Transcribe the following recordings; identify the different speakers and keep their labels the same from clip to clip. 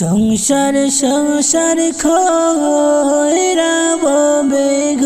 Speaker 1: সংসার সংসার খয়রা বেঘ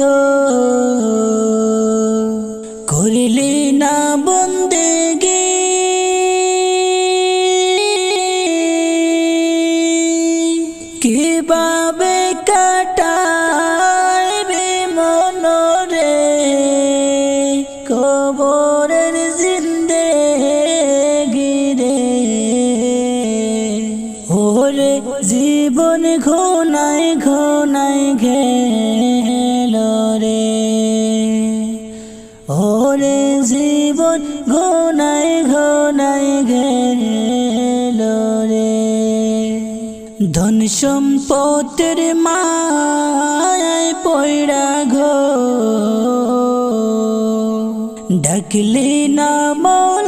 Speaker 1: জীবন ঘনায় ঘনায় ঘেল রে। ধন সম্পদের মায় পয়রা ঘো ডাকলে না মৌলা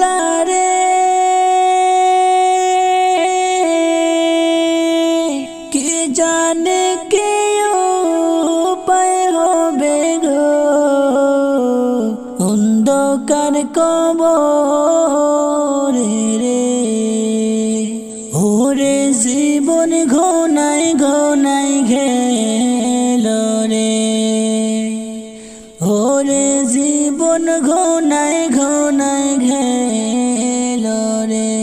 Speaker 1: কবরে রে। ওরে জীবন ঘনায় ঘনায় ঘেল রে। ওরে জীবন ঘনায় ঘনায় ঘেল রে।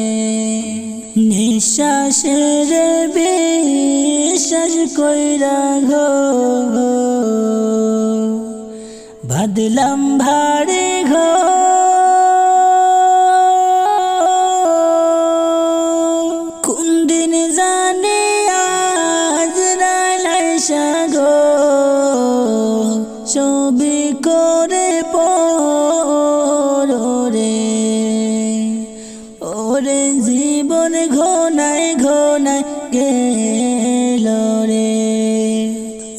Speaker 1: নিঃশ্বাসের বিশ্বাস কইরা ঘো বাদলাম ভাড়ে ঘো ওরে জীবন ঘনায় ঘনায় গেল রে।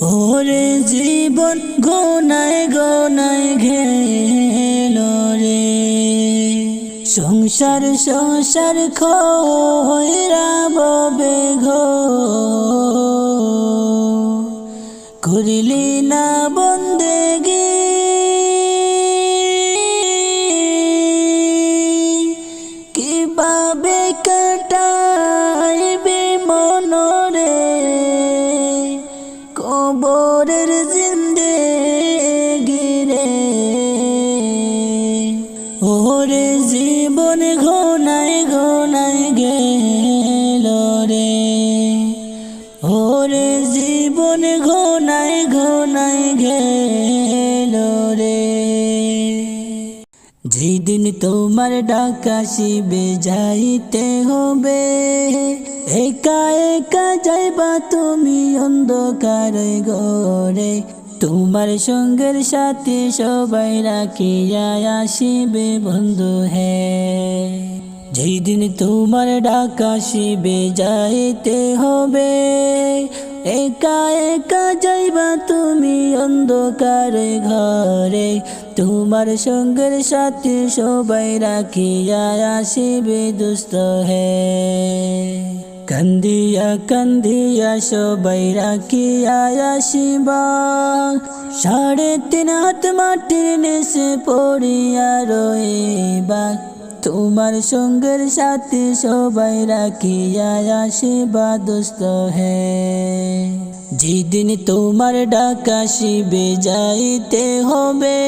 Speaker 1: ওরে, জীবন ঘনায় ঘনায় গেল রে। সংসার সংসার খয়রা ববে ঘো। করিলি না যেদিন তোমার ডাকা শিবে যাইতে হবে। একা একা যাইবা তুমি অন্ধকার গরে তোমার সঙ্গের সাথে সবাই রাখিয়া আসিবে বন্ধু হে। যেই দিন তোমার ডাকা শিবে যাইতে হবে। একা একা যাইবা তুমি অন্ধকার ঘরে। তোমার সঙ্গের সাথে সবাই রাখিয়া আসিবে, দুস্থ হে। কান্দিয়া কান্দিয়া সবাই রাখিয়া আসিবা। সাড়ে তিন হাত মাটির নেশে পড়িয়া রইবা তোমার সঙ্গের সাথে সবাই রাখিয়া আসিবা দোস্ত হে। যেদিন তোমার ডাকা শিবে যাইতে হবে।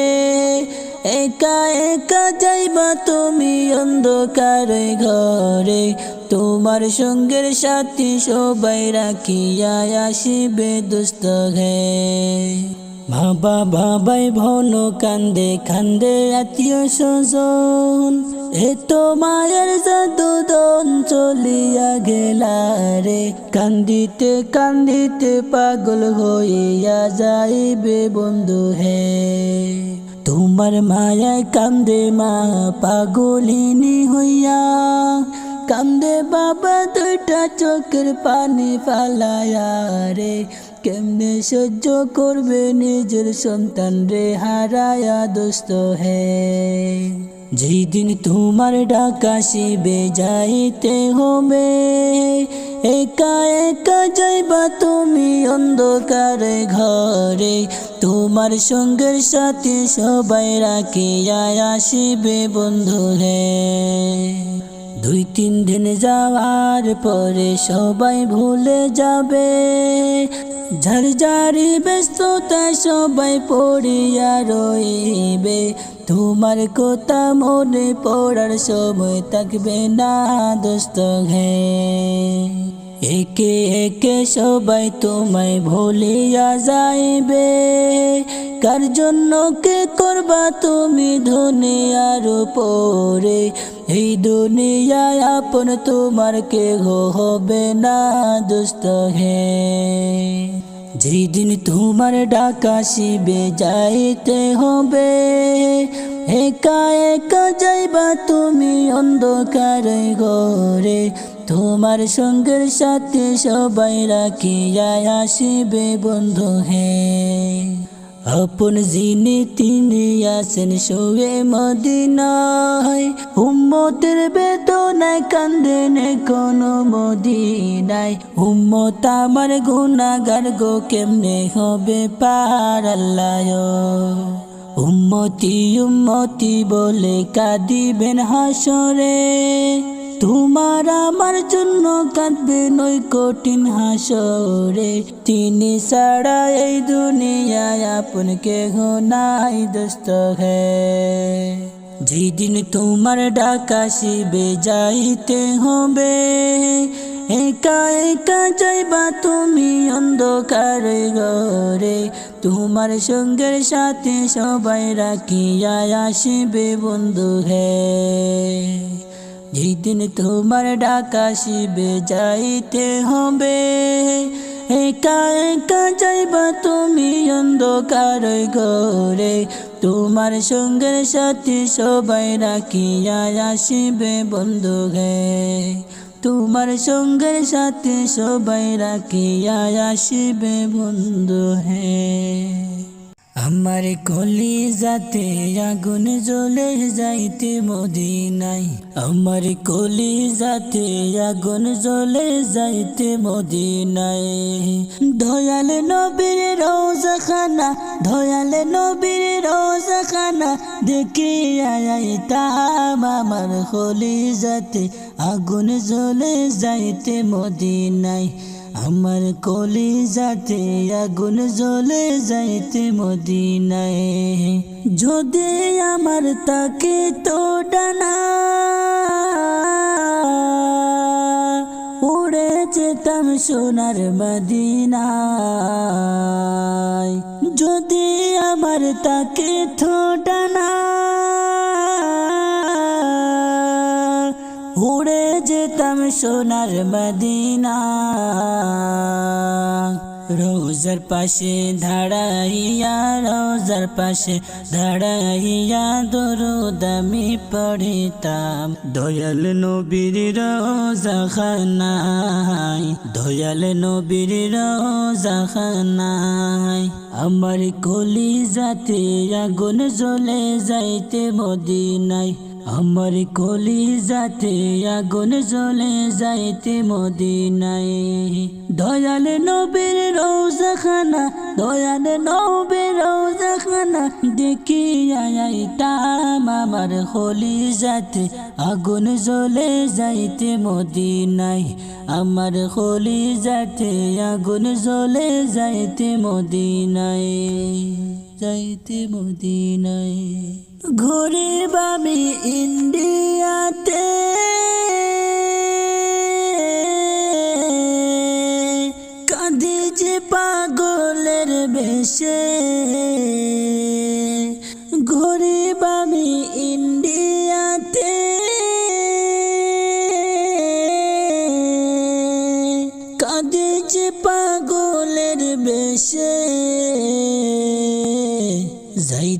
Speaker 1: একা একা যাইবা তুমি অন্ধকার ঘরে। তোমার সঙ্গের সাথে সবাই রাখিয়া আসিবে হে মা বাবা ভাই ভন, কান্দে কান্দে আত্মীয় স্বজন। এত মায়ের জাদুদন চলিয়া গেলা রে। কান্দিতে কান্দিতে পাগল হইয়া যাইবে বন্ধু হে। তোমার মায়ায় কান্দে মা পাগলিনী হইয়া। কান্দে বাবা দুইটা চোখের পানি ফালায়া রে। কেমনে সহ্য করবে নিজের সন্তান রে হারায়া দোস্ত হে। যেই দিন তোমার ডাকা শিবে যাইতে হবে। একা একা যাইবা তুমি অন্ধকারে ঘরে। তোমার সঙ্গের সাথে সবাই রাখিয়া আসিবে বন্ধু রে। দুই তিন দিন যাওয়ার পরে সবাই ভুলে যাবে। ঝরঝারি ব্যস্ততায় সবাই পড়িয়া রইবে তোমার কথা মনে পড়ার সময় থাকবে না দোস্ত হে একে একে সবাই তোমায় ভুলিয়া যাইবে। কার জন্য কে করবা তুমি দুনিয়ার উপরে? এই দুনিয়ায় আপন তোমার কে গো হবে না দুস্থ হে। যেদিন তোমার ডাকা শিবে যাইতে হবে। একা একা যাইবা তুমি অন্ধকার ঘরে। তোমার সঙ্গের সাথে সবাই রাখিয়া আসিবে, বন্ধু হে। আপন জিনে তিনি আসেন শোয়ে মদিনায়। উম্মতের বেদনায় কান্দেন কোনো মদিনায়। উম্মত আমার গুনাগার গো, কেমনে হবে পার আল্লাহ? উম্মতি উম্মতি বলে কাঁদিবেন হাসরে। তোমার আমার জন্য কাঁদবে নই কঠিন হাসরে। তিনি ছাড়া এই দুনিয়ায় আপন কে নাই দোস্ত হে। যেদিন তোমার ডাকা শিবে যাইতে হবে। একা একা যাইবা তুমি অন্ধকার ঘরে। তোমার সঙ্গের সাথে সবাই রাখিয়া আসিবে বন্ধু হে। যেদিন তোমার ডাকা শিবে যাইতে হবে। একা একা যাইবা তুমি অন্ধকার ঘরে। তোমার সঙ্গের সাথে সবাই রাখিয়া আসিবে বন্ধু গে। তোমার সঙ্গের সাথে সবাই রাখিয়া আসিবে বন্ধু হে। আমার কলি যাতে আগুন জ্বলে যাইতে মদিনাই আমার কলি যাতে আগুন জ্বলে যাইতে মদিনাই দয়াল নবীর রোজাখানা দয়াল নবীর রোজাখানা দেখি আইতাম আমার কলি যাতে আগুন জ্বলে যাইতে মদিনাই আমার কলি যাতে আগুন জ্বলে যাইতে মদিনায়। যদি আমার তাকে তো ডানা উড়ে যেতাম সোনার মদিনায়। যদি আমার তাকে তো যেতাম সোনার মদিনা। রোজার পাশে দাঁড়াইয়া, রোজার পাশে দাঁড়াইয়া দরুদ আমি পড়িতাম। দয়াল নবীর রোজা খানাই দয়াল নবীর রোজা খানাই আমার কলি যাতে আগুন জ্বলে যাইতে মদিনাই আমার কলি যাতে আগুন জ্বলে যাইতে মদিনায়। দয়াল নবীর রোজাখানা, দয়াল নবীর রোজাখানা। দেখি আইতাম আমার কলি যাতে আগুন জ্বলে যাইতে মদিনায়। আমার কলি যাতে আগুন জ্বলে যাইতে মদিনায় যাইতে মদিনায়। ঘুরে বামি ইন্ডিয়াতে। পাগলের বেশে।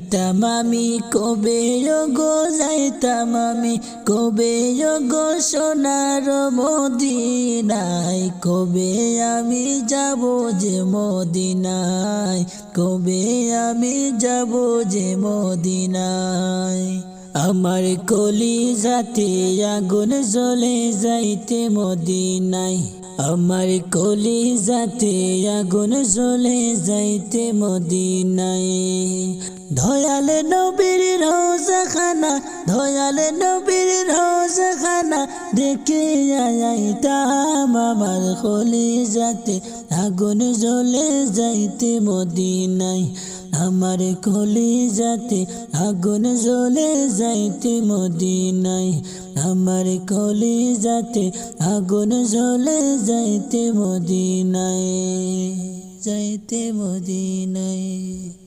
Speaker 1: যাইতাম আমি, কবে গো যাইতাম আমি, কবে গো সোনার মদিনায়, কবে আমি যাব যে মদিনায়, কবে আমি যাব যে মদিনায়। আমার কলি যাতে আগুন জ্বলে যাইতে মদিনায় আমার কলি যাতে আগুন জ্বলে যাইতে মদিনায়। ধয়াল নবীর রোজাখানা ধয়াল নবীর রোজাখানা, দেখে আইতাম আমার কলি যাতে আগুন জ্বলে যাইতে মদিনায়। আমার কলি যাতে আগুন জ্বলে যাইতে মদিনায়। আমার কলে যাতে আগুন জলে যাইতে মদিনায় যাইতে মদিনায়।